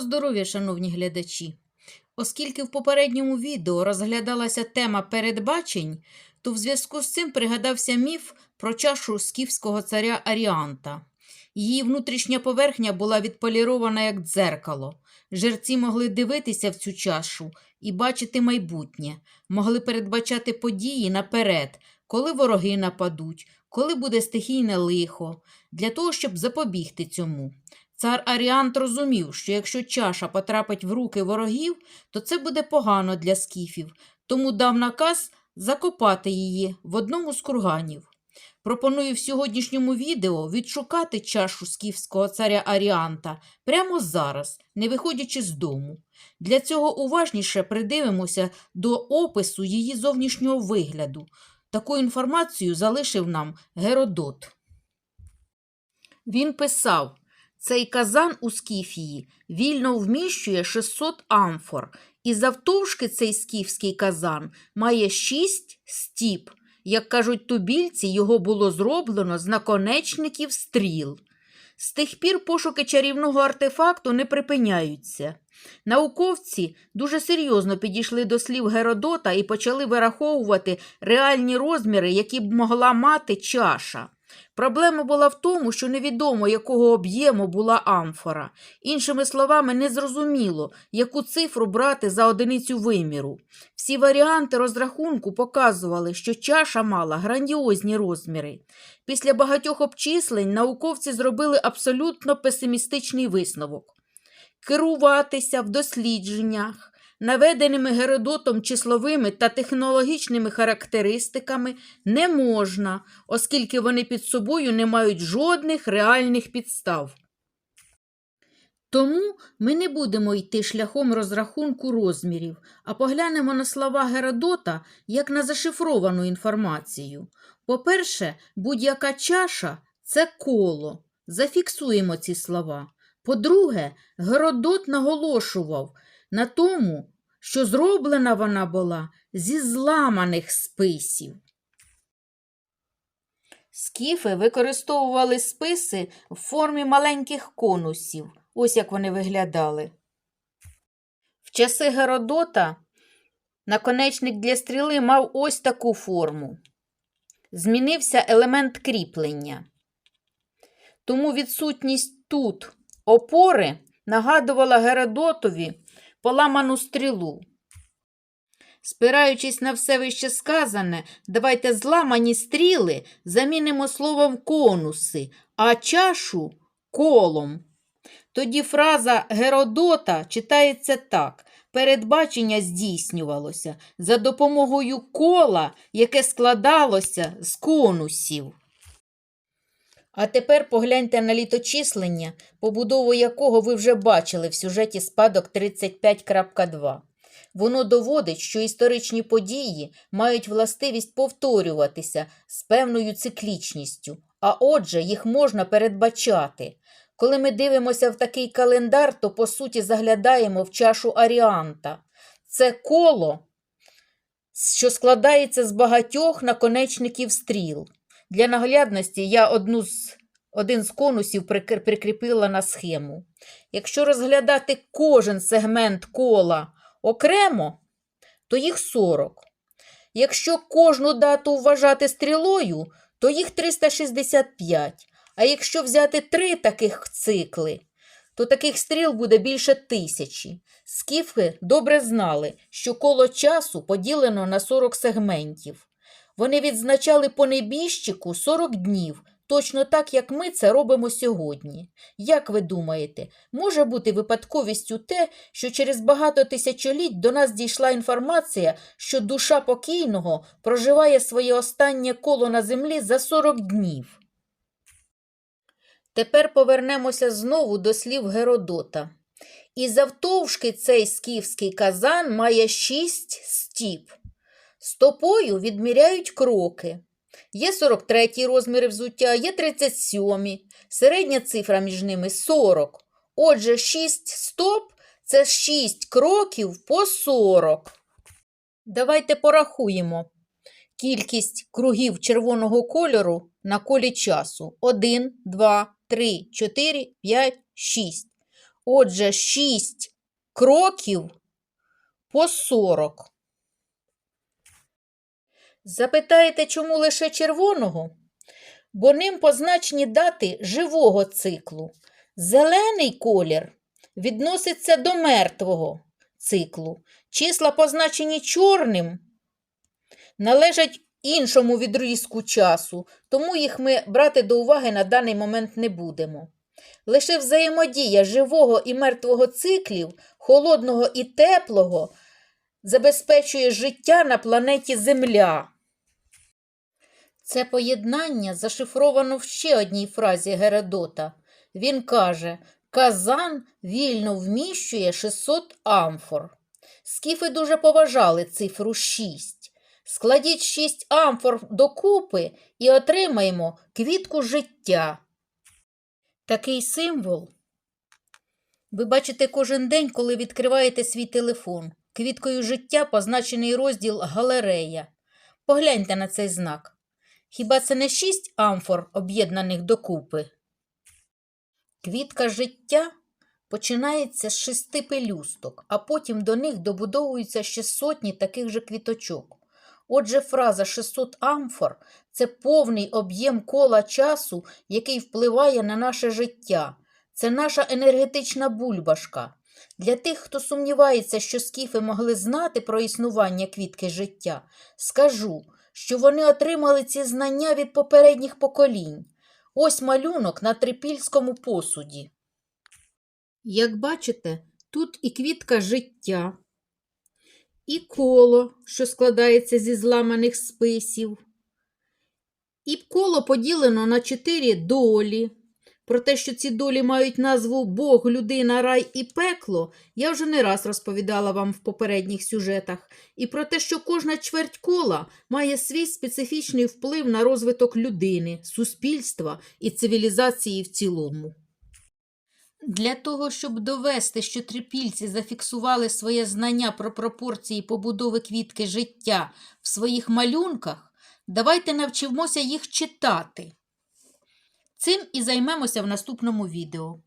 Здоров'я, шановні глядачі! Оскільки в попередньому відео розглядалася тема передбачень, то в зв'язку з цим пригадався міф про чашу скіфського царя Аріанта. Її внутрішня поверхня була відполірована як дзеркало. Жерці могли дивитися в цю чашу і бачити майбутнє, могли передбачати події наперед, коли вороги нападуть, коли буде стихійне лихо, для того, щоб запобігти цьому. Цар Аріант розумів, що якщо чаша потрапить в руки ворогів, то це буде погано для скіфів, тому дав наказ закопати її в одному з курганів. Пропоную в сьогоднішньому відео відшукати чашу скіфського царя Аріанта прямо зараз, не виходячи з дому. Для цього уважніше придивимося до опису її зовнішнього вигляду. Таку інформацію залишив нам Геродот. Він писав, цей казан у Скіфії вільно вміщує 600 амфор, і завтовшки цей скіфський казан має 6 стіп. Як кажуть тубільці, його було зроблено з наконечників стріл. З тих пір пошуки чарівного артефакту не припиняються. Науковці дуже серйозно підійшли до слів Геродота і почали вираховувати реальні розміри, які б могла мати чаша. Проблема була в тому, що невідомо, якого об'єму була амфора. Іншими словами, незрозуміло, яку цифру брати за одиницю виміру. Всі варіанти розрахунку показували, що чаша мала грандіозні розміри. Після багатьох обчислень науковці зробили абсолютно песимістичний висновок. Керуватися в дослідженнях наведеними Геродотом числовими та технологічними характеристиками не можна, оскільки вони під собою не мають жодних реальних підстав. Тому ми не будемо йти шляхом розрахунку розмірів, а поглянемо на слова Геродота як на зашифровану інформацію. По-перше, будь-яка чаша це коло. Зафіксуємо ці слова. По-друге, Геродот наголошував на тому, що зроблена вона була зі зламаних списів. Скіфи використовували списи в формі маленьких конусів. Ось як вони виглядали. В часи Геродота наконечник для стріли мав ось таку форму. Змінився елемент кріплення. Тому відсутність тут опори нагадувала Геродотові поламану стрілу. Спираючись на все вище сказане, давайте зламані стріли замінимо словом конуси, а чашу колом. Тоді фраза Геродота читається так. Передбачення здійснювалося за допомогою кола, яке складалося з конусів. А тепер погляньте на літочислення, побудову якого ви вже бачили в сюжеті спадок 35.2. Воно доводить, що історичні події мають властивість повторюватися з певною циклічністю, а отже, їх можна передбачати. Коли ми дивимося в такий календар, то по суті заглядаємо в чашу Аріанта. Це коло, що складається з багатьох наконечників стріл. Для наглядності я одну з, один з конусів прикріпила на схему. Якщо розглядати кожен сегмент кола окремо, то їх 40. Якщо кожну дату вважати стрілою, то їх 365. А якщо взяти три таких цикли, то таких стріл буде більше тисячі. Скіфи добре знали, що коло часу поділено на 40 сегментів. Вони відзначали по небіжчику 40 днів, точно так, як ми це робимо сьогодні. Як ви думаєте, може бути випадковістю те, що через багато тисячоліть до нас дійшла інформація, що душа покійного проживає своє останнє коло на землі за 40 днів? Тепер повернемося знову до слів Геродота. І завтовшки цей скіфський казан має шість стіп. Стопою відміряють кроки. Є 43 розміри взуття, є 37, середня цифра між ними 40. Отже, 6 стоп це 6 кроків по 40. Давайте порахуємо кількість кругів червоного кольору на колі часу. 1, 2, 3, 4, 5, 6. Отже, 6 кроків по 40. Запитаєте, чому лише червоного? Бо ним позначені дати живого циклу. Зелений колір відноситься до мертвого циклу. Числа, позначені чорним, належать іншому відрізку часу, тому їх ми брати до уваги на даний момент не будемо. Лише взаємодія живого і мертвого циклів, холодного і теплого, забезпечує життя на планеті Земля. Це поєднання зашифровано в ще одній фразі Геродота. Він каже: Казан вільно вміщує 600 амфор. Скіфи дуже поважали цифру 6. Складіть 6 амфор докупи і отримаємо квітку життя. Такий символ ви бачите кожен день, коли відкриваєте свій телефон. Квіткою життя позначений розділ галерея. Погляньте на цей знак. Хіба це не шість амфор, об'єднаних докупи? Квітка життя починається з шести пелюсток, а потім до них добудовуються ще сотні таких же квіточок. Отже, фраза 600 амфор це повний об'єм кола часу, який впливає на наше життя. Це наша енергетична бульбашка. Для тих, хто сумнівається, що скіфи могли знати про існування квітки життя, скажу, що вони отримали ці знання від попередніх поколінь. Ось малюнок на трипільському посуді. Як бачите, тут і квітка життя, і коло, що складається зі зламаних списів, і коло поділено на чотири долі. Про те, що ці долі мають назву Бог, людина, рай і пекло, я вже не раз розповідала вам в попередніх сюжетах, і про те, що кожна чверть кола має свій специфічний вплив на розвиток людини, суспільства і цивілізації в цілому. Для того, щоб довести, що трипільці зафіксували своє знання про пропорції побудови квітки життя в своїх малюнках, давайте навчимося їх читати. Цим і займемося в наступному відео.